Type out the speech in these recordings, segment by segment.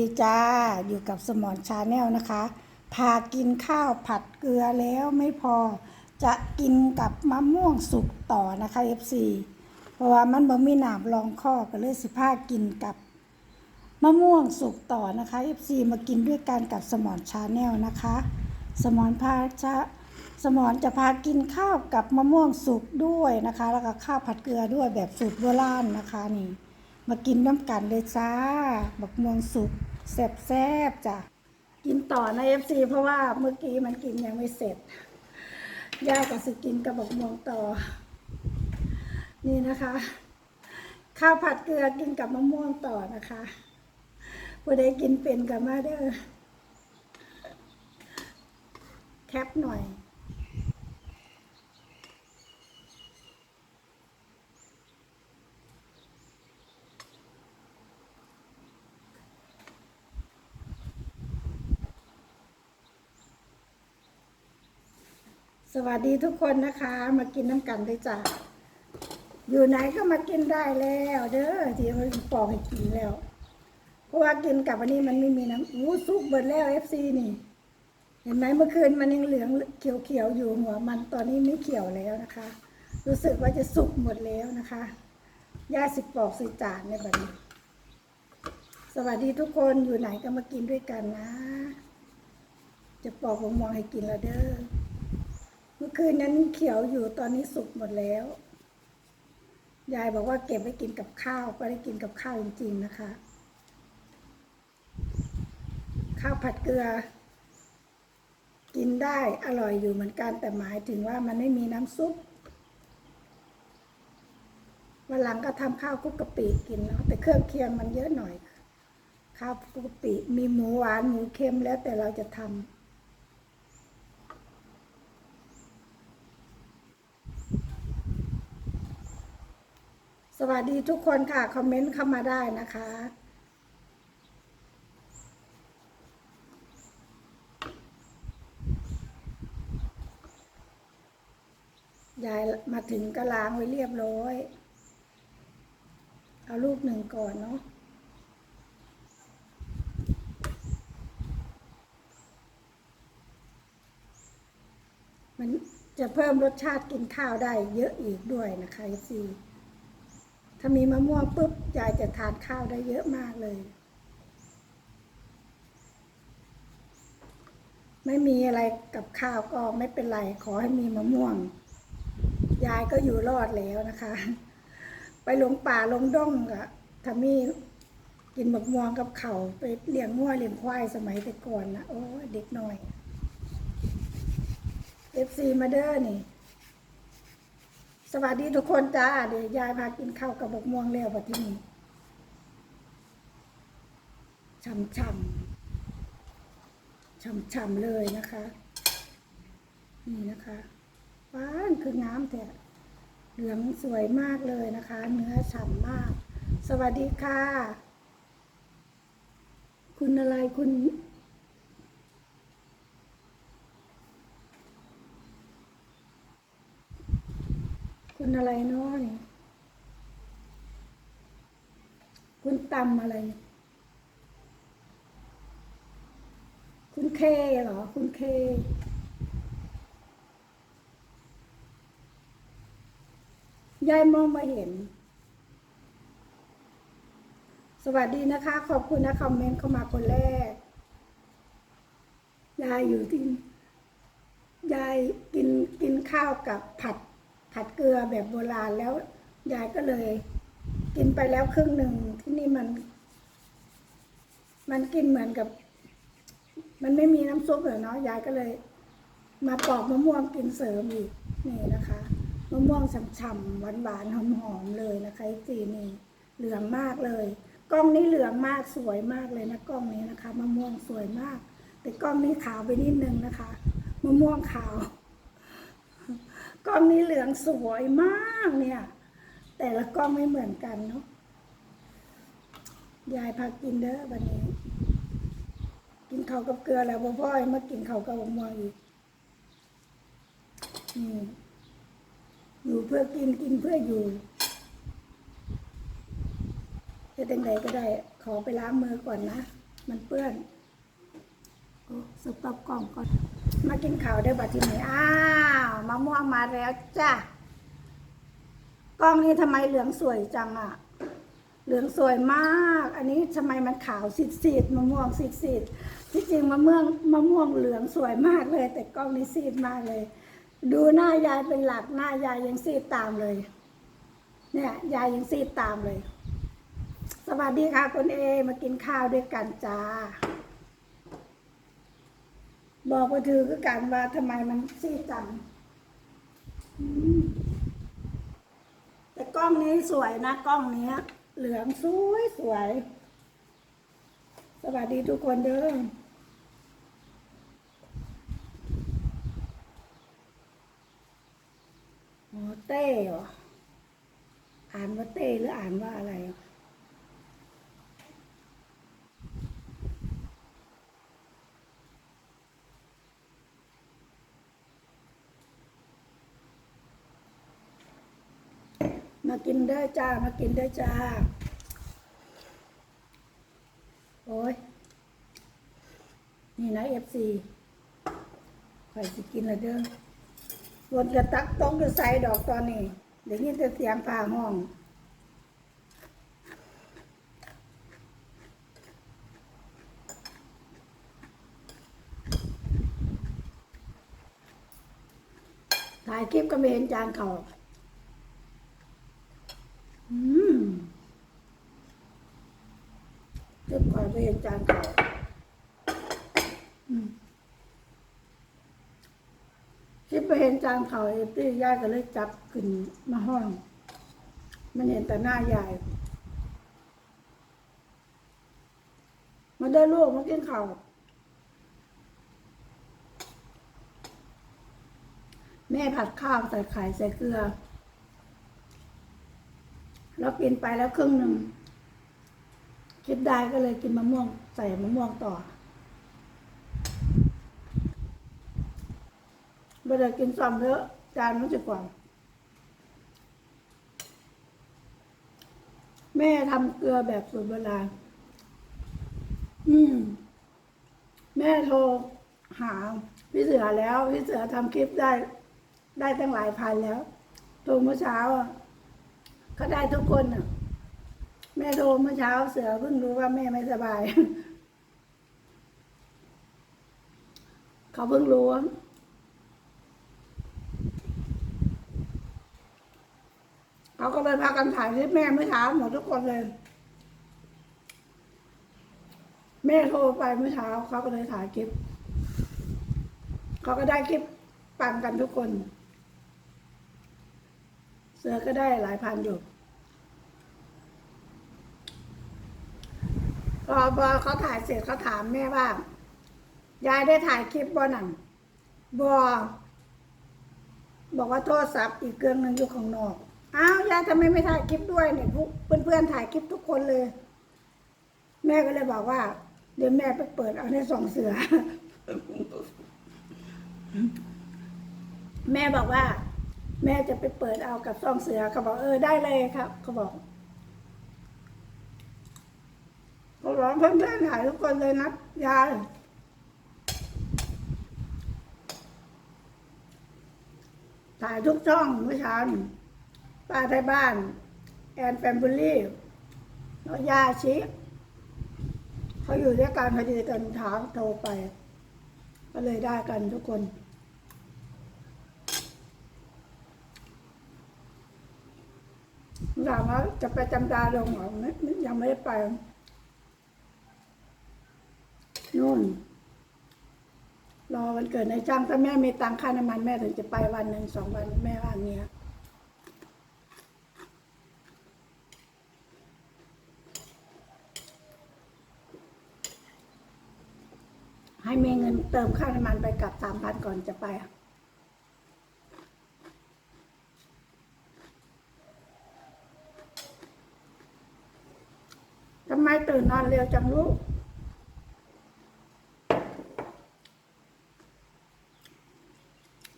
ดีจ้า อยู่กับสมอนชาแนลนะคะ พากินข้าวผัดเกลือแล้วไม่พอจะกินกับมะม่วงสุกต่อนะคะ FC เพราะว่ามันบ่มีหนามรองข้อก็เลยสิพากินกับมะม่วงสุกต่อนะคะ FC มากินด้วยกันกับสมอนชาแนลนะคะ สมอนพาชะสมอนจะพากินข้าวกับมะม่วงสุกด้วยนะคะ แล้วก็ข้าวผัดเกลือด้วยแบบสูตรโบราณนะคะนี่ มากินน้ำกันเลยจ้า บักม่วงสุกแซ่บแซบๆจ้ะ กินต่อในเอฟซีเพราะว่าเมื่อกี้มันกินยังไม่เสร็จ ย่าก็สิกินกับบักม่วงต่อ นี่นะคะ ข้าวผัดเกลือกินกับมะม่วงต่อนะคะผู้ใดกินเป็นกับมาเด้อแคปหน่อย สวัสดีทุกคนนะคะ มากินน้ำกันด้วยจ้ะอยู่ไหนก็มากินได้แล้วเด้อที่มันปอกให้กินแล้ว เพราะว่ากินกับวันนี้มันไม่มีน้ำอู้ซุปเบิดแล้วเอฟซีนี่ เห็นไหมเมื่อคืนมันยังเหลืองเขียวๆอยู่หัวมันตอนนี้ไม่เขียวแล้วนะคะ รู้สึกว่าจะสุกหมดแล้วนะคะย่าสิปอกส่จานในแบบนี้ สวัสดีทุกคนอยู่ไหนก็มากินด้วยกันนะ จะปอกผมมองให้กินแล้วเด้อ คืนนั้นเขียวอยู่ตอนนี้สุกหมดแล้ว ยายบอกว่าเก็บไว้กินกับข้าวก็ได้กินกับข้าวจริงๆนะคะ ข้าวผัดเกลือ กินได้อร่อยอยู่เหมือนกันแต่หมายถึงว่ามันไม่มีน้ำซุปวันหลังก็ทำข้าวคุกกะปิกินเนาะแต่เครื่องเคียงมันเยอะหน่อย ข้าวคุกกะปิมีหมูหวานหมูเค็มแล้วแต่เราจะทำ วัสดีทุกคนค่ะ คอมเมนต์เข้ามาได้นะคะยายมาถึงก็ล้างไว้เรียบร้อย เอาลูกหนึ่งก่อนเนาะ มันจะเพิ่มรสชาติกินข้าวได้เยอะอีกด้วยนะคะซี ถ้ามีมะม่วงปุ๊บยายจะทานข้าวได้เยอะมากเลย ไม่มีอะไรกับข้าวก็ไม่เป็นไร ขอให้มีมะม่วง ยายก็อยู่รอดแล้วนะคะ ไปหลงป่าหลงด้งอะถ้ามีกินมะม่วงกับเขาไปเลี้ยงงัวเลี้ยงควายสมัยแต่ก่อนนะโอ้เด็กน้อยเอฟซีมาเด้อนี่ สวัสดีทุกคนจ้าเดี๋ยวยายพากินข้าวกับบกม่วงแล้วปัที่นี่ช่ำช่ำช่ำช่ำๆเลยนะคะ นี่นะคะฟ้านคืองามแต่เหลืองสวยมากเลยนะคะ เนื้อฉ่ำมาก สวัสดีค่ะ คุณอะไรคุณ คุณอะไรเนาะนี่คุณตำอะไร คุณเคเหรอ คุณเคยายมองมาเห็น สวัสดีนะคะ ขอบคุณนะคอมเมนต์เข้ามาคนแรก ยายอยู่ที่ยายกินกินข้าวกับผัด ผัดเกลือแบบโบราณแล้วยายก็เลย กินไปแล้วครึ่งหนึ่งที่นี่มัน มันกินเหมือนกับ มันไม่มีน้ำซุปเหรอเนาะยายก็เลย มาปอกมะม่วงกินเสริมอีกนี่นะคะมะม่วงฉ่ำๆหวานๆหอมๆเลยนะคะจีนี่เหลืองมากเลยกล้องนี้เหลืองมากสวยมากเลยนะกล้องนี้นะคะมะม่วงสวยมาก แต่กล้องนี้ขาวไปนิดนึงนะคะมะม่วงขาว กล้องนี้เหลืองสวยมากเนี่ย แต่ละกล้องไม่เหมือนกันเนาะยายพากินเด้อวันนี้ กินข้าวกับเกลือแล้วพ่อพ่อยมากินข้าวกับมะม่วงอีกนี่อยู่เพื่อกินกินเพื่ออยู่จะเป็นไงก็ได้ ขอไปล้างมือก่อนนะ มันเปื้อน โอ้สต็อปกล้องก่อน มากินข้าวได้บัดทีนี้อ้า มะม่วงมาแล้วจ้ะกล้องนี้ทำไมเหลืองสวยจังอะเหลืองสวยมาก อันนี้ทำไมมันขาวสีดๆมะม่วงสีดๆที่จริงมะม่วงมะม่วงเหลืองสวยมากเลย แต่กล้องนี้ซีดมากเลย ดูหน้ายายเป็นหลักหน้ายายยังซีดตามเลย เนี่ยยายยังซีดตามเลย สวัสดีค่ะคุณเอมากินข้าวด้วยกันจ้าบอกว่าถือก็กันว่าทำไมมันซีดจัง แต่กล้องนี้สวยนะ กล้องนี้เหลืองสวยสวย สวัสดีทุกคนเด้อโอเต้ออ่านว่าเต้หรืออ่านว่าอะไร มากินได้จ้า มากินได้จ้า โอ้ย นี่นะเอฟซีคอยสิกินละเด้อวนกระตักต้องกระใส่ดอกตอนนี้ เดี๋ยวนี้จะเสียงผ่าห้องถ่ายคลิปก็ไม่เห็นจานเขาอืม คลิปก่อนไม่เห็นจานเขาอืมคลิปไปเห็นจานเขาเอฟตี้ยายก็เลยจับขึ้นมาห้อง มันเห็นแต่หน้ายายมาได้ลูกมากินข้าวแม่ผัดข้าวใส่ไข่ใส่เกลือ แล้วกินไปแล้วครึ่งหนึ่ง คิดได้ก็เลยกินมะม่วงใส่มะม่วงต่อไม่ได้กินซ้ำเยอะจานมันจะกว่าแม่ทำเกลือแบบสูตรโบราณอืม แม่โทรหาพี่เสือแล้วพี่เสือทำคลิปได้ ได้ตั้งหลายพันแล้วโทรเมื่อเช้าอะเขาได้ทุกคนอะ แม่โทรเมื่อเช้าเสือเพิ่งรู้ว่าแม่ไม่สบาย เขาเพิ่งรู้เขาก็เลยพากันถ่ายคลิปแม่เมื่อเช้าหมดทุกคนเลย แม่โทรไปเมื่อเช้าเขาก็เลยถ่ายคลิปเขาก็ได้คลิปปังกันทุกคน เสือก็ได้หลายพันอยู่ พอพอเขาถ่ายเสร็จเขาถามแม่ว่า ยายได้ถ่ายคลิปบ่หนังบอบอกว่าโทรศัพท์อีกเครื่องหนึงอยู่ข้างนอกอ้าวยายทำไมไม่ถ่ายคลิปด้วยเนี่ยพวกเพื่อนๆถ่ายคลิปทุกคนเลย แม่ก็เลยบอกว่า เดี๋ยวแม่ไปเปิดเอาในสองเสือ แม่บอกว่า แม่จะไปเปิดเอากับซองเสือเขาบอกเออได้เลยครับเขาบอก เขาร้องเพื่อนๆถ่ายทุกคนเลยนะยายถ่ายทุกช่องเมื่อเช้านป้าไทยบ้าน แอนแฟมบุลี่แล้วยาชิเขาอยู่ด้วยกันพอดีตอนเช้าโทรไป ก็เลยได้กันทุกคนถามว่าจะไปจำดาลงเหรอไม่ไม่ยังไม่ได้ไป นู่น รอวันเกิดในจ้างถ้าแม่มีตังค่าน้ำมันแม่ถึงจะไปวันหนึ่งสองวันแม่ว่าอย่างเงี้ยให้มีเงินเติมค่าน้ำมันไปกลับสามพันก่อนจะไปทำไมตื่นนอนเร็วจังลูก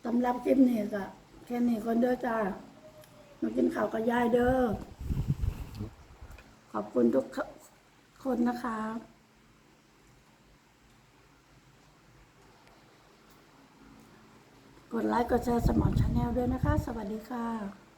สำหรับคลิปนี้ก็แค่นี้คนเด้อจ้ามากินข้าวกับยายเด้อ ขอบคุณทุกคนนะคะกดไลค์กดแชร์สมอนชาแนลด้วยนะคะ สวัสดีค่ะ